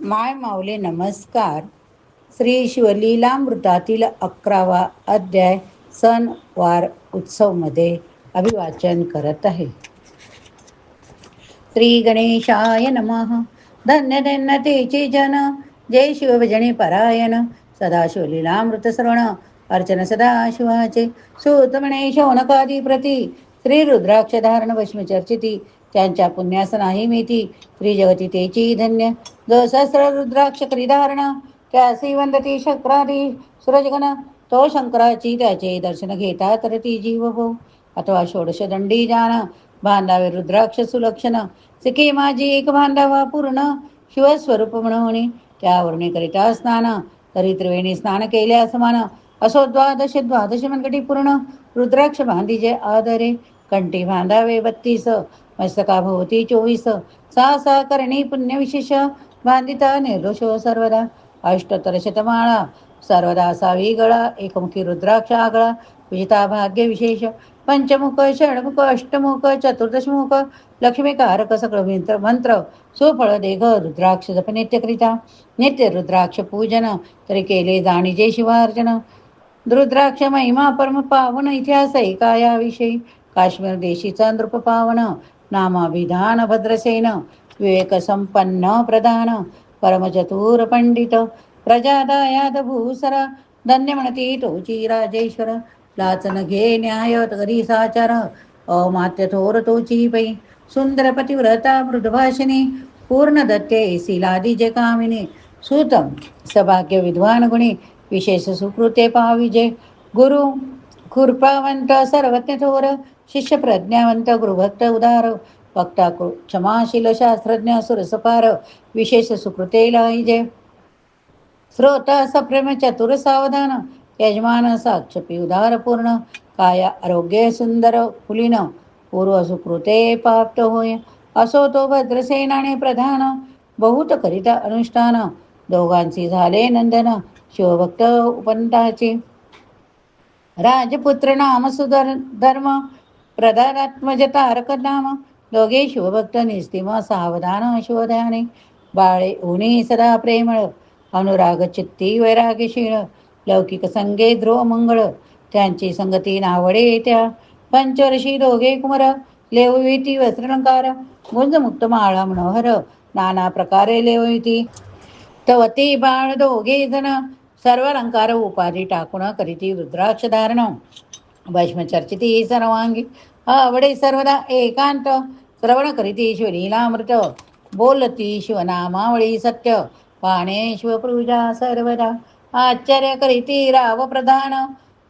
माय माऊले नमस्कार. श्री शिवलीलामृतातील अकरावा अध्याय सण वार उत्सवमध्ये अभिवाचन करत आहे. श्री गणेशाय नमः. धन्य धन्य तेचे जन. जय शिवभजने परायण. सदा शिवलीलामृत श्रवण अर्चन सदा शिवाचे. सुतमणे शौनकादी प्रती श्री रुद्राक्ष धारण भस्म चर्चिती त्यांच्या पुण्यास नाही मिती त्रिजगती तेची धन्य. जो सहस्र रुद्राक्ष क्रीधारण त्यासी वंदती शक्रादी सूरजगण. तो शंकराची त्याचे दर्शन घेता तर ती जीव हो अथवा षोडश दंडी जान बांधावे रुद्राक्ष सुलक्षण. सिके माझी एक बांधावा पूर्ण. शिवस्वरूप म्हणून. त्यावरणे करिता स्नान. तरी त्रिवेणी स्नान केले असमान. असो द्वादश द्वादश मनकटी पूर्ण. रुद्राक्ष बांधीजे आदरे. कंठी बांधावे बत्तीस. मस्तका भोवती चोवीस. सा सा करणी पुण्यविशेष बांधिता निर्दोषो सर्वदा. अष्टोत्तर शतमाळा. सर्वदा असावी गळा. एकमुखी रुद्राक्ष आगळा. विजिता भाग्य विशेष. पंचमुख षडमुख अष्टमुख चतुर्दशमुख. लक्ष्मीकारक सकळ मंत्र मंत्र. सुफळ देघ रुद्राक्ष जप नित्यकरिता नित्य रुद्राक्ष पूजन. तरी केले जाणीजे शिवार्जन. रुद्राक्ष महिमा परम पावन. इतिहास ऐकायाविषयी काश्मीर देशीचा नृप पावन. नामाभिधानभद्रसेन विवेकसम्पन्न प्रधान परमचतुरपण्डित प्रजादायादभूसर प्रजादायाद भूसर धन्य म्हणती तोची राजेश्वर लाचन घे न्याय तरी साचार अमात्य थोर तोची पै सुंदर पतिव्रता मृदभाषिणी पूर्ण कामिनी सुतम सभाग्य विद्वान गुणी विशेष सुकृते पाविजे गुरु कृपावंत सर्वज्ञ थोर शिष्य प्रज्ञावंत गुरुभक्त उदार वक्ता क्षमाशील शास्त्रज्ञ सुरसपार विशेष सुकृते लाहिजे। श्रोता सप्रेम चतुर सावधान यजमान साक्षपी उदार पूर्ण काया आरोग्य सुंदर कुलीन पूर्व सुकृते प्राप्त होय। असो तो भद्रसेनाने प्रधान बहुत करिता अनुष्ठान दोघांची झाले नंदन शिवभक्त उपंताचे राजपुत्र नाम सुधर धर्म प्रदानात्मजता तारक नाम दोघे शिवभक्त निस्तिम सावधान शिवधाने बाळे उणी सदा प्रेमळ। अनुराग चित्ती वैराग्यशीळ लौकिक संगे ध्रुव मंगळ। त्यांची संगती नावडे त्या। पंचवर्षी दोघे कुमर। लेवविती वस्त्रलंकार। गुंजमुक्त माळा मनोहर। नाना प्रकारे लेवविती तवती बाळ दोघे जण। सर्व अलंकार उपाधी टाकून करीती रुद्राक्ष धारण भस्मचर्चिती सर्वांगी। आवडे सर्वदा एकांत। श्रवण करीती शिवलीलामृत बोलती शिवनामावळी सत्य। पाणे शिवपूजा सर्वदा। आश्चर्य करीती राव प्रधान।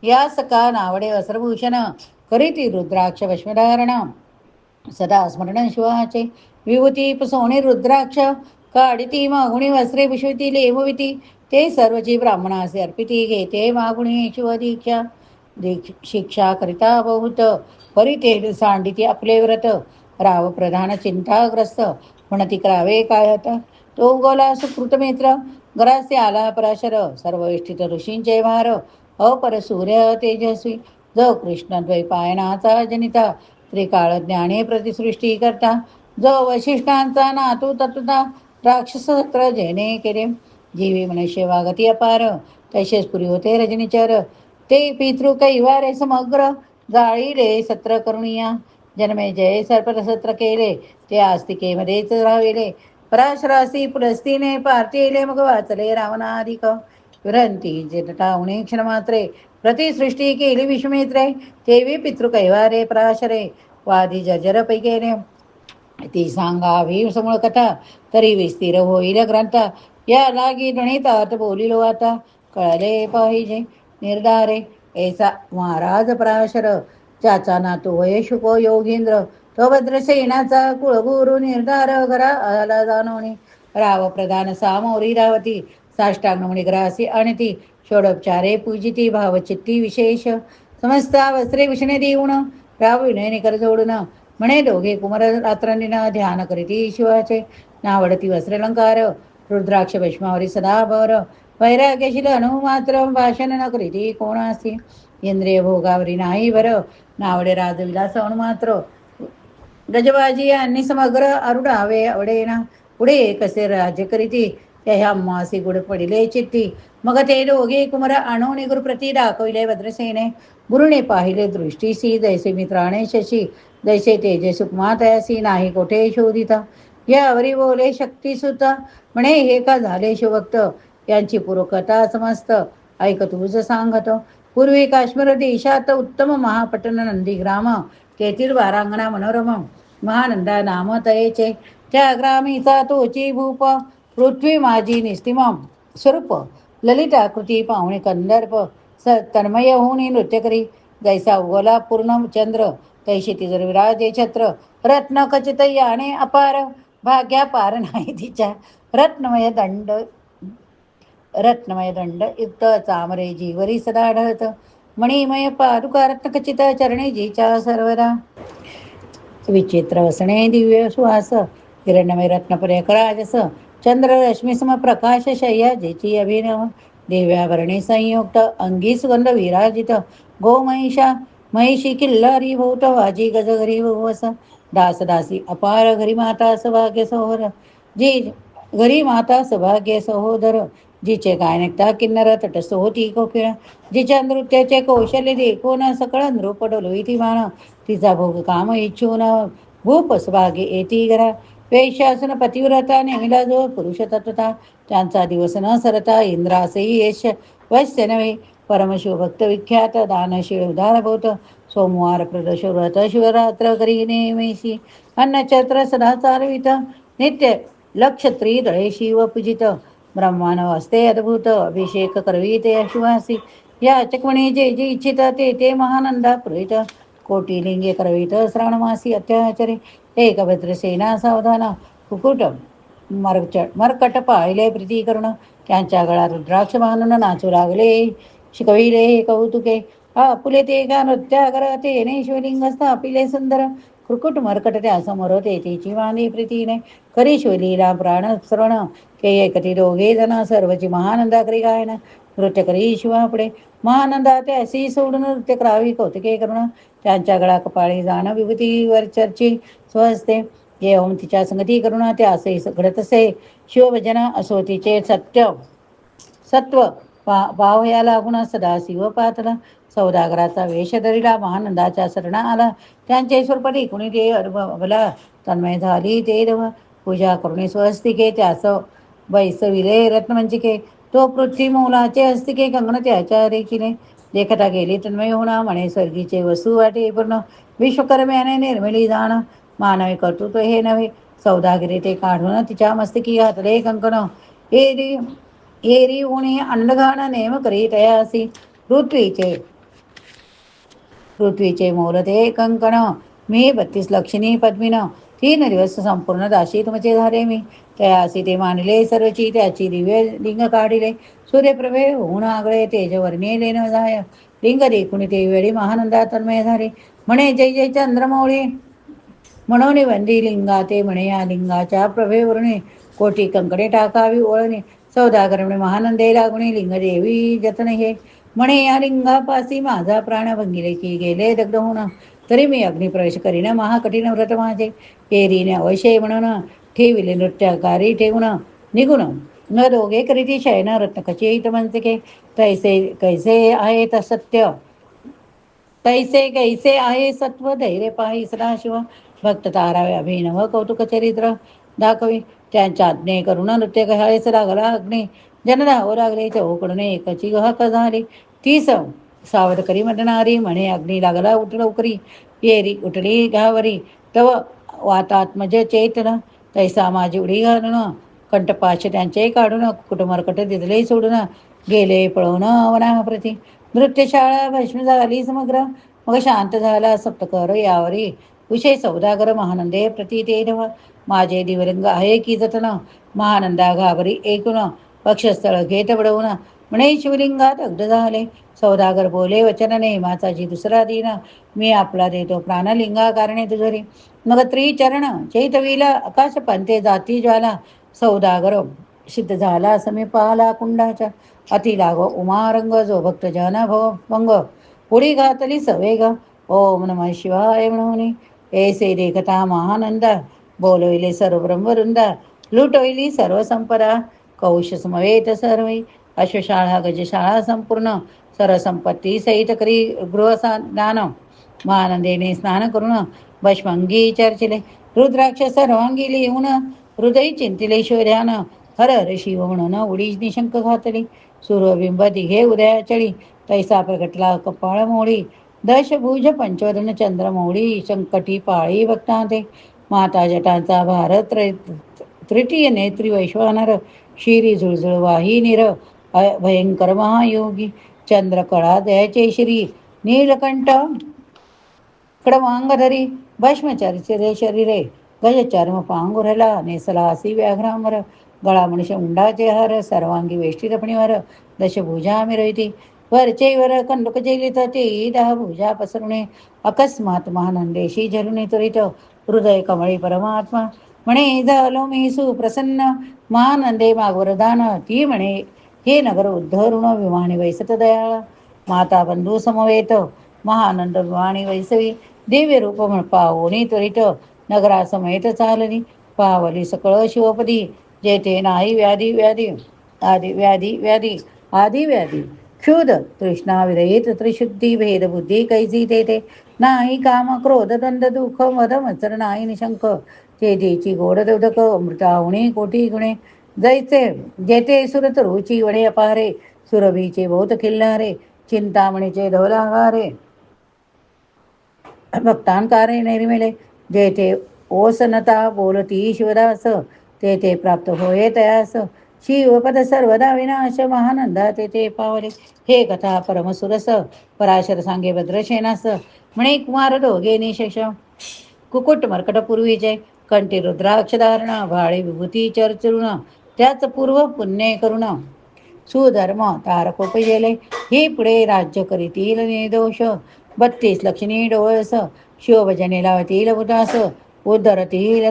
या सका नावडे वस्त्रभूषण करीती रुद्राक्ष भस्मधारण सदा स्मरण शिवाचे। विभूती सोने रुद्राक्ष। काढिती मागुणी वस्त्रे पुष्विती लेवविती ते सर्वची ब्राह्मणासे अर्पिती घेते मागुणी शिवदीक्षा। दीक्ष शिक्षा करिता बहुत परिते सांडिती आपले व्रत. राव प्रधान चिंताग्रस्त. म्हणती करावे काय आता? तो उगवला सुकृत मित्र ग्रास्य आला पराशर. सर्व इष्टित ऋषींचे भार अपर सूर्य तेजस्वी. जो कृष्ण द्वैपायनाचा जनिता. त्रिकाळ ज्ञाने प्रतिसृष्टी करता. जो वशिष्ठांचा नातू तत्वता. राक्षसत्र जेने केले. जीवी मनुष्य वागती अपार. तसेच पुरी होते रजनीचर. ते पितृ कैवारे समग्र गाळीले सत्र करुणिया. जन्मे जय सर्पसत्र केले ते आस्तिकेमध्येच राहिले. पराशरासी पुलस्तीने पार्थिले मग वाचले रावणाधिक. विरंती जटावणे क्षणमात्रे प्रतिसृष्टी केली विश्वमित्रे तेवी पितृकैवारे पराशरे वादी जर्जर पैकेने. ती सांगावी समूळ कथा तरी विस्तीर होईल ग्रंथ. या लागी गणितात बोलिलो आता कळले पाहिजे. निर्धारे ऐसा महाराज पराशर. ज्याचा नातू वयशुको योगींद्र. तो भद्रसेनाचा कुळगुरु निर्धार घरा आला जाणवणी. राव प्रधान सामोरी रावती साष्टांगमणी ग्रासी आणि ती षोडोपचारे पूजिती भावचित्ती विशेष. समस्त वस्त्रे विषणे देऊन राव विनयने कर जोडून म्हणे दोघे कुमार रात्रांनीना ध्यान करीती शिवाचे नावडती वस्त्रलंकार. रुद्राक्ष भस्मावरी सदाभर. वैराग्यशील अनु मात्र भाषण न करीती कोणासी इंद्रिय भोगावरी नाही बरं नावडे राजविलास अनुमात्र गजबाजी यांनी समग्र अरुडावे आवडे ना पुढे कसे राज्य करीती ह्या मासी गुड पडिले चित्ती मग ते दोघे कुमार आणून गुरुप्रती दाखविले भद्रसेने गुरुने पाहिले दृष्टीसी जैसे मित्राणे शशी जैसे तेजे सुकमा तयासी नाही कोठे शोधिता यावरी बोले शक्ती सुता म्हणे हे का झाले शिवभक्त यांची पूर्वकथा समस्त ऐक तुझ सांगत. पूर्वी काश्मीर देशात उत्तम महापटन नंदीग्राम तेथील वारांगणा मनोरम महानंदा नाम तयेचे त्या ग्रामीचा तोची भूप पृथ्वी माझी निस्तिम स्वरूप ललिताकृती पाहुणे कंदर्प स तन्मय होऊन नृत्य करी. जैसा उगला पूर्ण चंद्र तैशी तिजर विराजे छत्र. रत्न कचित याने अपार. भाग्या पार नाही तिच्या. रत्नमय दंड रत्नमय दंड युक्त चामरे जीवरी सदा आढळत मणिमय पादुका रत्नखचित चरणे जीच्या सर्वदा. विचित्र वसणे दिव्य सुहास हिरण्यमय रत्नपरे कराजस चंद्र रश्मिसम प्रकाश शय्या जेची अभिनव देव्याभरणी संयुक्त अंगी सुगंध विराजित गोमहिषा महिषी किल्लारी भूत वाजी गजगरी भुवस दास दासी अपार घरी माता सौभाग्य सहोदर जी घरी माता सौभाग्य सहोदर जिचे गायनकता किन्नर तटस्थ होती कोकिळ जिच्या नृत्याचे कौशल्य देखून सकळ नृप इति मान तिचा भोग काम इच्छून भूप सभागे येती घरा. वेशासन पतिव्रता नेमिला जो पुरुष तत्वता त्यांचा दिवस न सरता इंद्रासही यश वैश्य नव्हे. परमशिवभक्त विख्यात दानशील उदार भूत सोमवार प्रदोष व्रत शिवरात्र करी नेमेशी. अन्नचत्र सदा चालवित नित्य लक्ष त्रिदळे शिव पूजित ब्रह्मानव असते अद्भुत अभिषेक करवी ते अशिवासी. या चकमणी जे जे इच्छित ते ते महानंदा पुरवित कोटी लिंगे करवित श्रावणमासी अत्याचरे. एकभद्र सेना सावधान. कुकुट मरच मरकट पाहिले प्रीती करुण. त्यांच्या गळात रुद्राक्ष बांधून नाचू लागले. शिकविले हे कौतुके. आपुले ते का नृत्या करते. ने शिवलिंग स्थापिले सुंदर. कुकुट मरकट त्या समोर ते तिची वाणी प्रीतीने. करी शिवलीला प्राण श्रवण. के एकती दोघे जण सर्वची महानंदा करी गायन. नृत्य करी शिवापुढे. महानंदा ते अशी सोडून नृत्य करावी कौतुके करून त्यांच्या गळा कपाळी जाण विभूतीवर चर्ची. स्वस्ते जे ओम तिच्या संगती करुणा ते असे घडत असे. शिवभजन असो तिचे सत्य. सत्व. पा पावया लागून सदा शिव पातला. सौदागराचा वेश धरिला महानंदाच्या शरणा आला त्यांचे स्वरूपटी कुणी ते अनुभवला तन्मय झाली ते देव. पूजा करुणी स्वस्तिके त्यास बैसविले रत्नमंचिके. तो पृथ्वी मौलाचे हस्तिके कंगण त्याच्या रेखीने देखता गेली तन्मय होणा म्हणे स्वर्गीचे वसू वाटे पूर्ण. विश्वकर्म्याने निर्मिली जाण मानवी कर्तृत्व हे नव्हे. सौदागिरी ते काढून तिच्या मस्तकी हातले कंकण. एरी एरी उणी अंडघाण नेम करी तयासी पृथ्वीचे पृथ्वीचे मोरते कंकण. मी बत्तीस लक्षणी पद्मिन. तीन दिवस संपूर्ण दाशी तुमचे झाले मी. तयासी ते मानले सर्वची त्याची दिव्य लिंग काढिले. सूर्यप्रभे होऊन आगळे तेजवर्णी लेन जाय लिंग देखुणी ते वेळी महानंदा तन्मय झाले. म्हणे जय जय चंद्रमौळी. म्हणून वंदी लिंगा ते म्हणे या लिंगाच्या प्रभेवरुणे कोटी कंकडे टाकावी ओळणे. सौदागर म्हणे महानंदे लागुणी. लिंग देवी जतन हे म्हणे या लिंगापासी माझा प्राण भंगिले की गेले दग्ध होणं तरी मी अग्निप्रवेश करीन महाकठीण व्रत माझे. एरीने अवशय म्हणून ठेविले नृत्यकारी ठेवून निघून. न दोघे करीती शयन रत्न कचित के तैसे कैसे आहेत सत्य? तैसे कैसे आहे सत्व? धैर्य पाहि सदाशिव भक्त तारावे अभिनव कौतुक चरित्र दाखवी. त्यांच्या आज्ञे करुणा नृत्य कहाळेच लागला अग्नी. जनधावू लागले चौकडून एकची गहक झाली. तीस सावध करी म्हणणारी म्हणे अग्नी लागला उठ लवकरी येरी उठली घावरी तव वातात्मज चेतन तैसा माझी उडी घालून कंठपाश त्यांचे काढून कुटुंबरकट दिदले सोडून गेले पळवून वनाप्रती नृत्यशाळा भस्म झाली समग्र मग शांत झाला सप्तकर यावरी विषय सौदागर महानंदे प्रती ते माझे दिवरंग आहे की जतन महानंदा घाबरी ऐकून पक्षस्थळ घेत बडवून म्हणे शिवलिंगात अग्ध झाले. सौदागर बोले वचन नेमाचा जी दुसरा दिन मी आपला देतो प्राणलिंगा कारणे तुझरी. मग त्रिचरण चैतवीला आकाश पंते जाती ज्वाला सौदागर सिद्ध झाला असं मी पाहला कुंडाच्या अति लागो उमारंग जो भक्त जन भव भंग. पुढी घातली सवेग ओम नम शिवाय म्हणून. ऐसे देखता महानंदा बोलविले सर्व ब्रह्मवृंदा लुटविली सर्व संपदा कौश समवेत सर्वे. अश्वशाळा गजशाळा संपूर्ण सरसंपत्ती सहित करी गृहदान महानंदेने स्नान करून भस्मंगी चर्चिले. रुद्राक्ष सर्वांगी लिहून हृदय चिंतिले शोध्यान. हर हर शिव म्हणून उडी निशंक घातली. सूर्यबिंब दिघे उदयाचळी तैसा प्रगटला कपाळ मोळी दशभुज पंचवदन चंद्रमौळी शंकटी पाळी भक्तांते माता जटांचा भारत तृतीय नेत्री वैश्वानर. शिरी झुळझुळ वाही निर. भयंकर महायोगी चंद्रकळा दयाचे श्री नीलकंठ कडवांगधरी भस्मचर्चिरे शरीरे गज चर्म पांगुरला नेसला असी व्याघ्रामर गळा मनुष्य उंडाचे हर सर्वांगी वेष्टितपणीवर दशभुजा मिरविती वरचे वर कंडुक ते दहा भुजा पसरुणे अकस्मात महानंदेशी झरुणे त्वरित हृदय कमळी परमात्मा म्हणे झालो मी सुप्रसन्न महानंदे मागवरदान ती म्हणे हे नगर उद्धरुण विमाणी वैसत दयाळ. माता बंधू समवेत. महानंद विमाणी वैसवी. दिव्य रूप म्हण पावोनी त्वरित. नगरासमेत चालली पावली सकळ शिवपदी. जेथे नाही व्याधी व्याधी. आदी व्याधी व्याधी. आदी व्याधी. क्षुद तृष्णा विरहित त्रिशुद्धी भेदबुद्धी कैसी तेथे. नाही काम क्रोध दंड दुःख मद मत्सर नाही निशंक. तेथेची गोड दोदक अमृतावणी कोटी गुणे. जैसे जेथे सुरत रुची वणे अपारे सुरभीचे बहुत खिल्लारे चिंतामणीचे धौलाहारे। भक्तांकारे निर्मिले जेथे ओसनता बोलती शिवदास तेथे प्राप्त होये तयास। शिवपद सर्वदा विनाश महानंदा तेथे पावले। हे कथा परमसुरस पराशर सांगे भद्रशेनास म्हणे कुमार दोघे निशेष कुकुट मर्कट पूर्वीचे कंठी रुद्राक्षधारणा भाळे विभूती चर्चरुण। त्याच पूर्व पुण्य करुण. सुधर्म तारकोपजेले हे पुढे राज्य करीतील निर्दोष. बत्तीस लक्ष्मी डोळस. शिवभजने लावतील उदास. उद्धरतील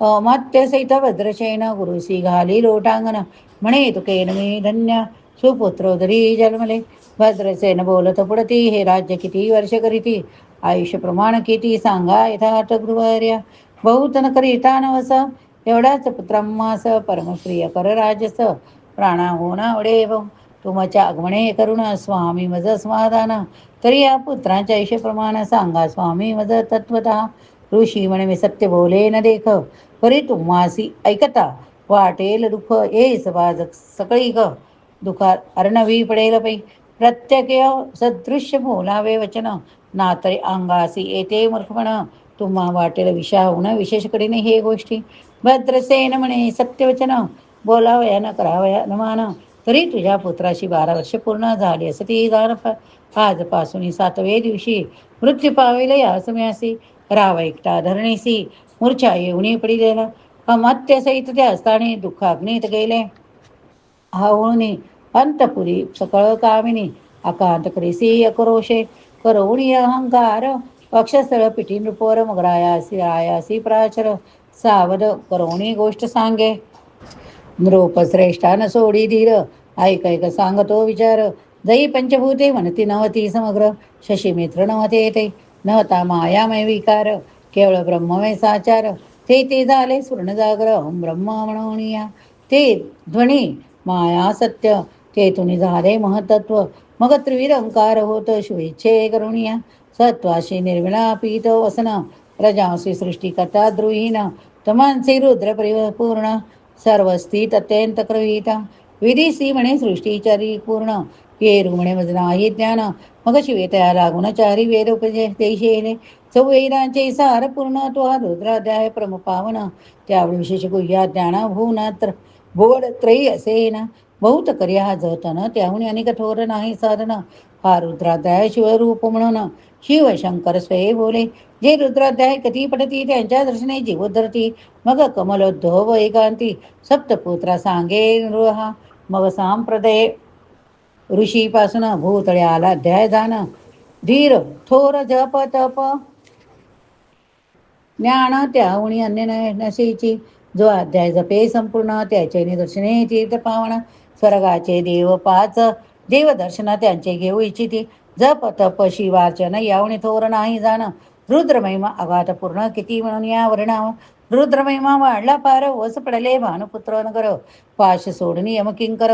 अमात्य सहितं भद्रसेन गुरुसी घाली लोटांगण. म्हणे तुकेन मी धन्य. सुपुत्रोदरी जन्मले. भद्रसेन बोलत पुढती हे राज्य किती वर्ष करीती? आयुष्य प्रमाण किती? सांगा यथार्थ गृहर्या बहुतन करीता नवसा. एवढाच पुत्रम्मास परमश्रिय परराजस प्राणा होणा वडे तुमच्या आगमने करुण स्वामी मज समाधान. तरी या पुत्रांच्या ऐशप्रमाण सांगा स्वामी मज तत्वत. ऋषी म्हणे मी सत्य बोले न देख. परी तुम्हासी ऐकता. वाटेल दुःख ये सबाज सकळी ग. दुखात अर्णवी पडेल पै. प्रत्येक सदृश्य बोलावे वचन. ना तरी अंगासी येते मूर्खपण. तुम्हा वाटेल विषाहून विशेषकडे हे गोष्टी. भद्रसेन म्हणे सत्यवचन बोलावया न करावया न तरी तुझ्या पुत्राशी बारा वर्ष पूर्ण झाली असं ती गाण आजपासून सातवे दिवशी मृत्यू पाविले या समयासी राव एकटा धरणीसी मूर्छा येऊनी पडिलेला. अमात्य सहित त्या असताने दुःखाग्नीत गेले. हावळुनी अंतपुरी सकळ कामिनी अकांत करीसी अक्रोशे करोणी अहंकार पक्षस्थळ पिठी नृपोर मगरायासी आयासी प्राचर सावध करोणी गोष्ट सांगे. नृप श्रेष्ठान सोडी धीर. ऐक ऐक सांगतो विचार. जई पंचभूते म्हणती नवती समग्र. शशी मित्र नवते ते नवता मायामय विकार. केवळ ब्रह्ममय साचार. ते ते झाले स्वर्ण जागर. ब्रह्म म्हणून ते ध्वनी माया सत्य. ते तुम्ही झाले महतत्व. मग त्रिविरंकार होत शुभेच्छे करुणिया. सत्वाशी निर्विणा पीत वसन. रजांशी सृष्टीकर्ता द्रुहीन. तमांचे रुद्र परिपूर्ण सर्वस्थित अत्यंत क्रविता विधी म्हणे सृष्टीचारी पूर्ण ये रुग्णे मजना हे ज्ञान। मग शिवे तया लागून चारी वेद उपजे देशेले चौवेदांचे सार पूर्ण। तो हा रुद्राध्याय प्रमुपावन त्यावेळी विशेष गुह्या ज्ञान भुवनात्र भुवड त्रयी असेन। बहुत कर्या जतन। त्याहून अनेक थोर नाही साधन। हा रुद्राध्याय शिवरूप म्हणून शिव शंकर स्वये बोले जे रुद्राध्याय कधी पडती त्यांच्या दर्शने जीवोद्धरती मग कमलोद्धव एकांती सप्तपुत्रा सांगे नृहा. मग सांप्रदय ऋषीपासून भूतळे आला अध्याय जाण धीर थोर जप तप. ज्ञान त्याहुणी अन्य नशेची जो अध्याय जपे संपूर्ण त्याचे निदर्शने तीर्थ पावण स्वर्गाचे देव पाच देवदर्शन त्यांचे घेऊ इच्छिती. जप तप शिवार्चन यावणी थोर नाही जाण. रुद्रमहिमा अगाध पूर्ण किती म्हणून या वर्णाव रुद्रमहिमा वाढला पार वस पडले भानुपुत्र नगर. पाश सोडणी यमकिंकर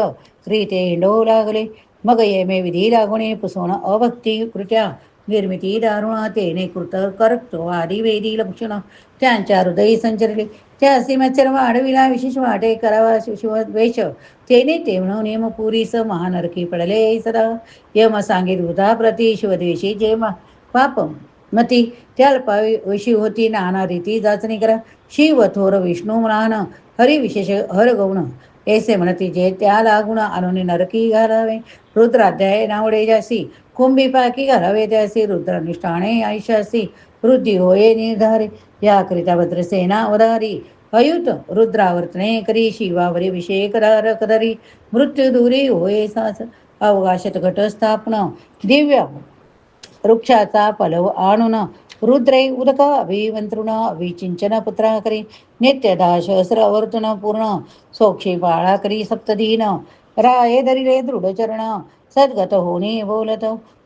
रीते हिंडवू लागले. मग येमे विधी लागुणे पुसवण अभक्ती कृत्या. निर्मिती दारुणा तेने कृत करतो आदी वेदी लक्षण. त्यांच्या हृदयी संचरली. त्या असे मच्छर वाढविला विशेष वाटे करावा शिवद्वेष तेने ते म्हणून यम पुरीस महानरकी पडले सदा. यम सांगित वृथा प्रति शिवद्वेषी जे पाप मती. त्याल्पाविषयी होती नाना रीती जाचणी करा. शिव थोर विष्णू म्हणान हरी विशेष हर गौण. ऐसे म्हणती जे त्या लागुण आणून नरकी घालावे. रुद्राध्याय नावडे जासी कुंभी पाकी घालावे त्यासी. रुद्रनिष्ठाणे आयुष्यासी. वृद्धी होये निर्धारे. याकरिता भद्रसेना उदारी अयुत रुद्रावर्तने करी शिवावरी विषय करार कदरी मृत्यू दूरी होये सास. अवकाशात घटस्थापन दिव्य वृक्षाचा पलव आणून. रुद्रै उदक अभिमंत्रुण अभिचिंचन पुत्रा करी. नित्यदा सहस्र अवर्तन पूर्ण. सोक्षी बाळा करी सप्तदीन. राये दरिले दृढचरण. सद्गत होणे बोलत.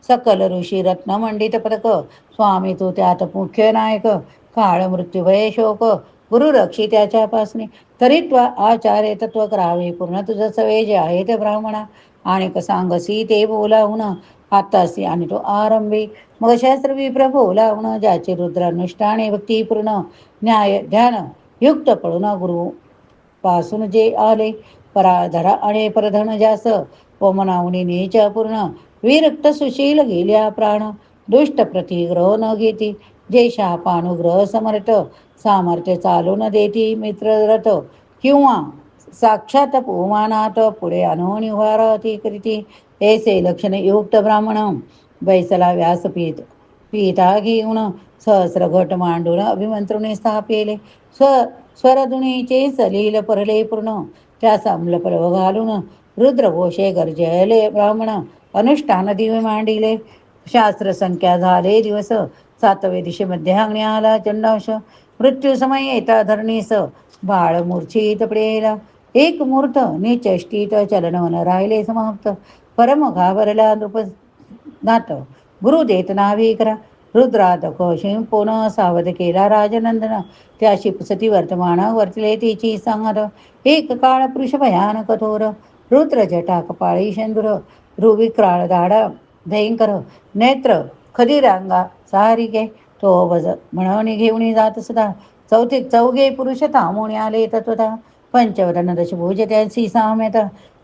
सकल ऋषी रत्नमंडित पदक स्वामी तू त्यात मुख्य नायक. काळ मृत्यूभय शोक. गुरु रक्षी त्याच्यापासने त्व आचार्य तत्व करावे. पूर्ण तुझं सवे जे आहे ते ब्राह्मणा. आणि सांगसी ते बोलावून. आत्तासी आणि तो आरंभी. मग शास्त्र विप्र बोलावून ज्याचे रुद्रानुष्ठाने भक्तीपूर्ण. न्याय ध्यान युक्त पळून गुरु पासून जे आले. पराधरा आणि परधन जास वमनावणी नीच पूर्ण. विरक्त सुशील गेल्या प्राण. दुष्ट प्रतिग्रह न घेती. जे शापानुग्रह समर्थ सामर्थ्य चालू न देती मित्ररथ किंवा साक्षात पुमानात पुढे आणून उभारती करीती. ऐसे लक्षण युक्त ब्राह्मण. बैसला व्यासपीठ. पीता घेऊन सहस्र घट मांडून अभिमंत्रुने स्थापिले. स्व स्वरधुनीचे सलील परले पूर्ण. त्या समल पर्व घालून रुद्रघोषे गर्जयले ब्राह्मण. अनुष्ठान दिवे मांडिले शास्त्र संख्या झाले दिवस सातवे दिशे मध्याग्नी आला चंडांश मृत्यू समय येता धरणीस बाळ मूर्छित पडेला एक मूर्त निचष्टीत चलनवन राहिले समाप्त परम घाबरला नृप नात गुरु देत नावी करा रुद्रात शिंपोन सावध केला राजनंदन त्याशी पुसती वर्तमान वर्तले तिची सांगत एक काळ पुरुष भयान कठोर रुद्र जटा कपाळी शेंदुर रुविक्राळ दाडा भयंकर नेत्र खदिरांगा सारिके तो बज म्हणवणी घेऊन जात सुद्धा चौथे चौघे पुरुष थांबून आले तत्वता पंचवदन दशभुज त्यांची साम्यत.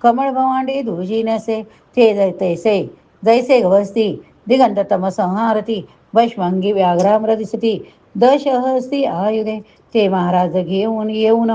कमळ भवांडी धुजी नसे ते जैसे जैसे गवस्ती दिगंत तम संहारती भस्मंगी व्याघ्राम्र दिसती दशहस्ती आयुधे ते महाराज घेऊन येऊन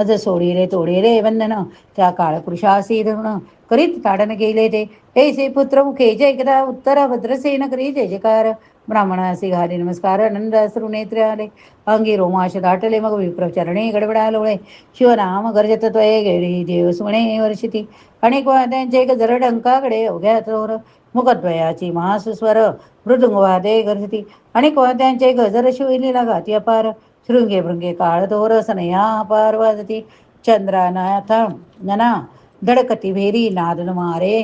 मज सोडिले तोडिले वंदन त्या काळपुरुषासी धरुण करीत ताडन गेले ते ऐसे पुत्र मुखे जयकदा उत्तर भद्रसेन करी जय जयकार ब्राह्मणासी घाले नमस्कार आनंद अश्रू नेत्र आले अंगी रोमाश दाटले मग विप्रचरणे गडबडा लोळे शिवनाम गरजत त्वये गेळी देव सुणे वर्षिती अनेक वाद्यांचे गजर डंकाकडे अवघ्या चोर मुखद्वयाची महासुस्वर मृदुंगवादे गरजती अनेक वाद्यांचे गजर शिवलीला घाती अपार शृंगे भृंगे काळ पार्वती सनया अपार नना धडकती भेरी नादन मारे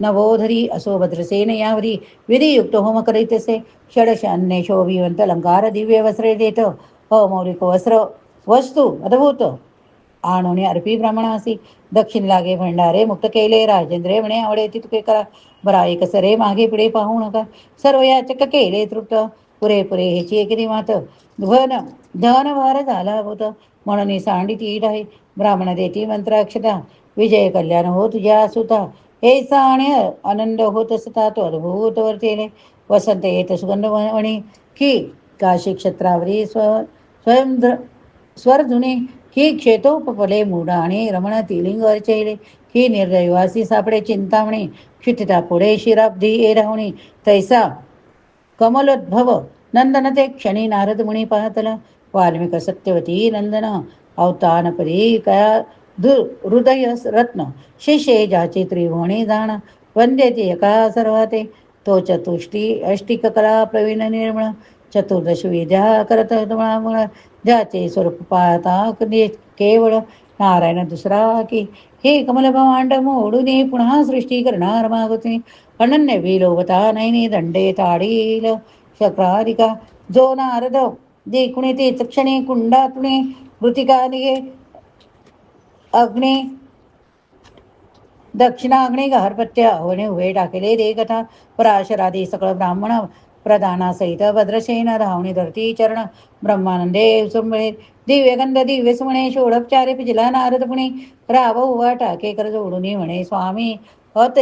नवोधरी असो भद्रसेन यावरी विधियुक्त होम करीतसे षडशान्य शोभिवंत अलंकार दिव्य वस्त्रे देत अमौलिक वस्त्र वस्तू अद्भुत आणोने अर्पी ब्राह्मणासी दक्षिण लागे भंडारे मुक्त केले राजेंद्रे म्हणे आवडे तुके करा बरा एक सरे मागे पुढे पाहू नका सर्व याचक केले तृप्त पुरेपुरे ह्याची एकेरी मात घन धनभार झाला होत. म्हणून सांडी तीट आहे. ब्राह्मण देती मंत्राक्षता. विजय कल्याण हो तुझ्या सुता. ऐसा आणि आनंद होत असता तो अद्भुत वर्तेले वसंत येत सुगंध म्हणे की काशी क्षेत्रावरी स्व स्वयं स्वरधुने. की क्षेत्रोपले मूढ आणि रमण तिलिंग अर्चैले की निर्दयवासी सापडे चिंतामणी. क्षितिता पुढे शिराब्धी ए राहुणी तैसा कमलोद्भव नंदन ते क्षणी नारद मुनी पाहतला. वाल्मिक सत्यवती नंदन अवतानपरी कया हृदय रत्न. शिषे ज्याची त्रिभुवणी जाण वंद्यते एका सर्वाते. तो चतुष्टी अष्टिक कला प्रवीण निर्मळ चतुर्दश विद्या करत ज्याचे स्वरूप पाहता केवळ? नारायण दुसरा की? हे कमलभांड मोडून पुन्हा सृष्टी करणार मागते अनन्य विलोभता नैनी दंडे ताडील. शक्रारिका जो नारद देखुणे ते क्षणी कुंडातुणे मृतिकानिगे अग्ने दक्षिणाग्ने घरपत्य अवने उभे टाकले दे कथा पराशरादी सकळ ब्राह्मण प्रधानासहित भद्रसेन धावणे धरती चरण ब्रह्मानंदे सुंबळे दिव्यगंध दिव्य सुमणे षोडपचारे पिजला नारद पुणे राव उभा टाके कर जोडून म्हणे स्वामी अत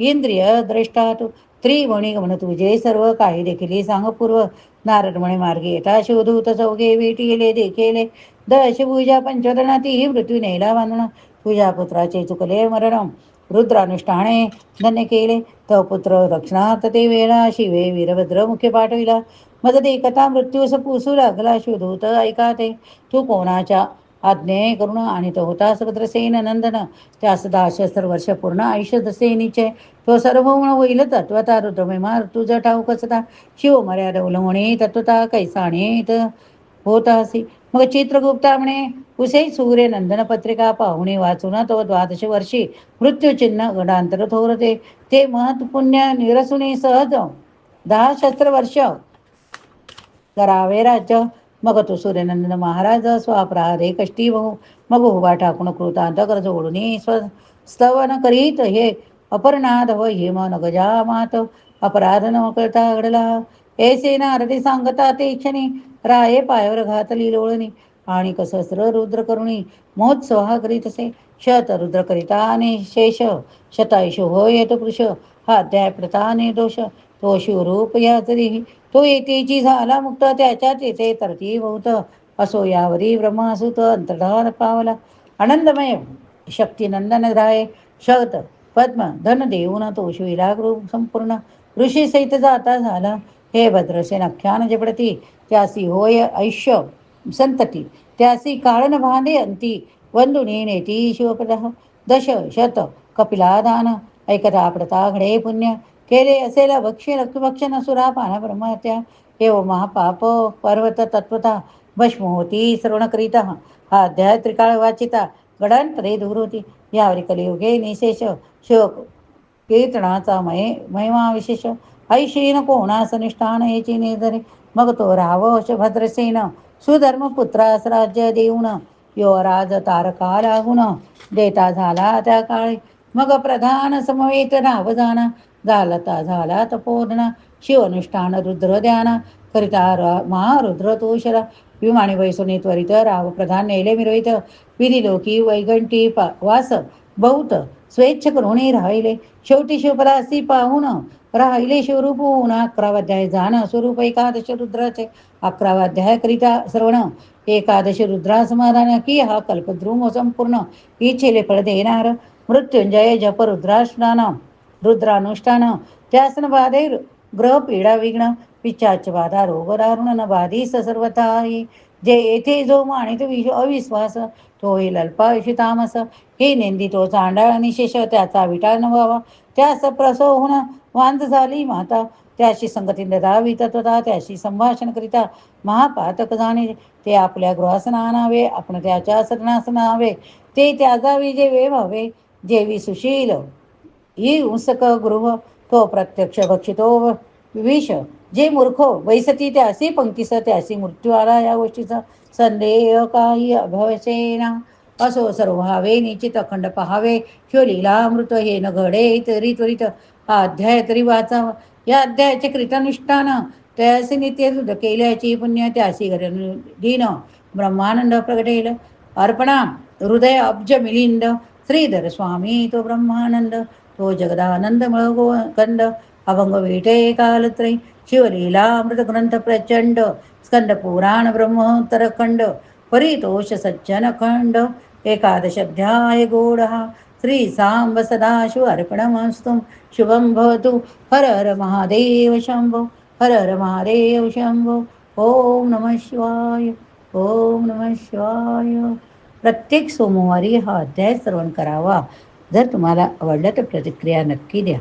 इंद्रिय द्रष्टा तू त्रिवणी गमन तुझे सर्व काही देखील सांग पूर्व नारद म्हणे मार्गे येता शोधूत चौघे गेले देखेले. दशभुजा पंचोदना ही मृत्यू नेला बांधण. तुझ्या पुत्राचे चुकले मरण. रुद्रानुष्ठाने धन्य केले. तो पुत्र दक्षिणात ते वेळा शिवे वीरभद्र मुख्य पाठविला. मज एकता मृत्यूस पुसू लागला. शोधूत ऐका ते. तू कोणाच्या आज्ञे करुण आणि तो होता भद्रसेन नंदन. त्यास दहाशस्त्र वर्ष पूर्ण आयुष्य दसेनीचे तो सर्वगुण होईल तत्वता रुद्रमेमा तुझ ठाऊक कसता शिव मर्यादा उलवणे तत्वता कैसाणीत होत असे. मग चित्रगुप्ता म्हणे उसे सूर्य नंदन पत्रिका पाहुणे वाचून तो द्वादश वर्षी मृत्यूचिन्ह गडांतर थोरते. ते महत् पुण्य निरसुने सहज. दहा शस्त्र वर्ष. करावे राज्य. मग तो सूर्यनंदन महाराज स्वापराधे कष्टी बहु मग उभा ठाकून कृतांत कर्ज ओढून स्व स्तवन करीत हे अपर्णाद व हे मन गजा मात अपराध न करता घडला. ऐसे नारदी सांगता ते क्षणी राये पायावर घातली लोळणी. आणि कसस्र रुद्र करुणी महोत्सव करीत असे. शत रुद्र करिता आणि शेष शतायुष होय येतो पुरुष हा अध्याय प्रताने दोष तो शिवरूप या तरी तो येतेची झाला मुक्त त्याच्यात येते तरती बहुत असो यावरी ब्रह्मासुत अंतर्धान पावला. आनंदमय शक्तिनंदन राय शत पद्म धन देऊन तो शिविराग संपूर्ण. ऋषी सहित जाता झाला. हे भद्रसेन अख्यान जपडती. त्यासी होय ऐश्य संतती. त्यासी कारण भांदे अंती. वंदुनी नेती शिवपद दश शत कपिलादान. ऐकता प्रता घडे पुण्य. केले असेला भक्ष्य रक्तभक्षण सुरा पाना ब्रह्महत्या एव महापाप पर्वत तत्वता भस्म होती श्रवणकरिता हा अध्याय त्रिकाळ वाचिता गडांतरे दूर होती. यावरी कलियुगे निशेष शोक कीर्तनाचा मय महिमा विशेष. ऐशीन कोणास निष्ठान याची निर्धरे. मग तो राव भद्रसेन सुधर्म पुत्रास राज्य देऊन यो राज तारका लागून देता झाला त्या काळी. मग प्रधान समवेत राव जाणा झालता झाला तपोधना शिवनुष्ठान रुद्र ध्याना करिता महारुद्र तोषरा. विमाने वैसुनी त्वरित राव प्रधान नेले मिरवित. विधी लोकी वैगंटी वास बहुत. स्वेच्छ करुणी राहिले. शेवटी शिवपरासी पाहून राहिले शिवरूप होऊन अकरावाध्याय जाण स्वरूप एकादश रुद्राचे. अकरावाध्याय करिता श्रवण. एकादश रुद्रा समाधान की हा कल्पद्रुम संपूर्ण. इच्छेले फळ देणार. मृत्युंजय जप रुद्राष्टान. रुद्रानुष्ठान त्यासन बाधे ग्रह विघ्न पिच्छाच बाधा रोग दारुण न बाधी जे येथे जो माणित विश अविश्वास तो हे लल्पायुषी तामस. हे नेंदी तो चांडाळ शेष त्याचा विटाळ न व्हावा. त्यास प्रसव होऊन वांद झाली माता. त्याशी संगती ददावी तत्वता त्याशी संभाषण करिता महापातक जाणे. ते आपल्या गृहासना आणावे आपण त्याच्या सरणासना हवे ते त्याजावी जे वे व्हावे जेवी सुशील ही उंसक गृह तो प्रत्यक्ष भक्षितो विष जे मूर्ख वैसती त्यासी पंक्तीस त्यासी मृत्यू आला या गोष्टीचा संदेह काही अभवसेना असो सर्व निश्चित अखंड पहावे. शिव लीलामृत हे न घडे तरी त्वरित हा अध्याय तरी वाचावा या अध्यायाचे कृतनुष्ठान त्यासी नित्य केल्याची पुण्य त्यासी दिन ब्रह्मानंद प्रगटेल. अर्पणा हृदय अब्ज मिलिंद श्रीधर स्वामी तो ब्रह्मानंद. तो जगदानंद मळगो कंद अभंग विटे कालत्रय शिवलीलामृत ग्रंथ प्रचंड स्कंद पुराण ब्रह्मोत्तरखंड परितोष सज्जन खंड एकादश अध्याय गोड श्री सांब सदाशिव अर्पणमस्तु शुभम भवतु हर हर महादेव शंभो हर हर महादेव शंभो ओम नम शिवाय ओम नम शिवाय। प्रत्येक सोमवारी हा अध्याय श्रवण करावा. जर तुम्हाला आवडलं तर प्रतिक्रिया नक्की द्या.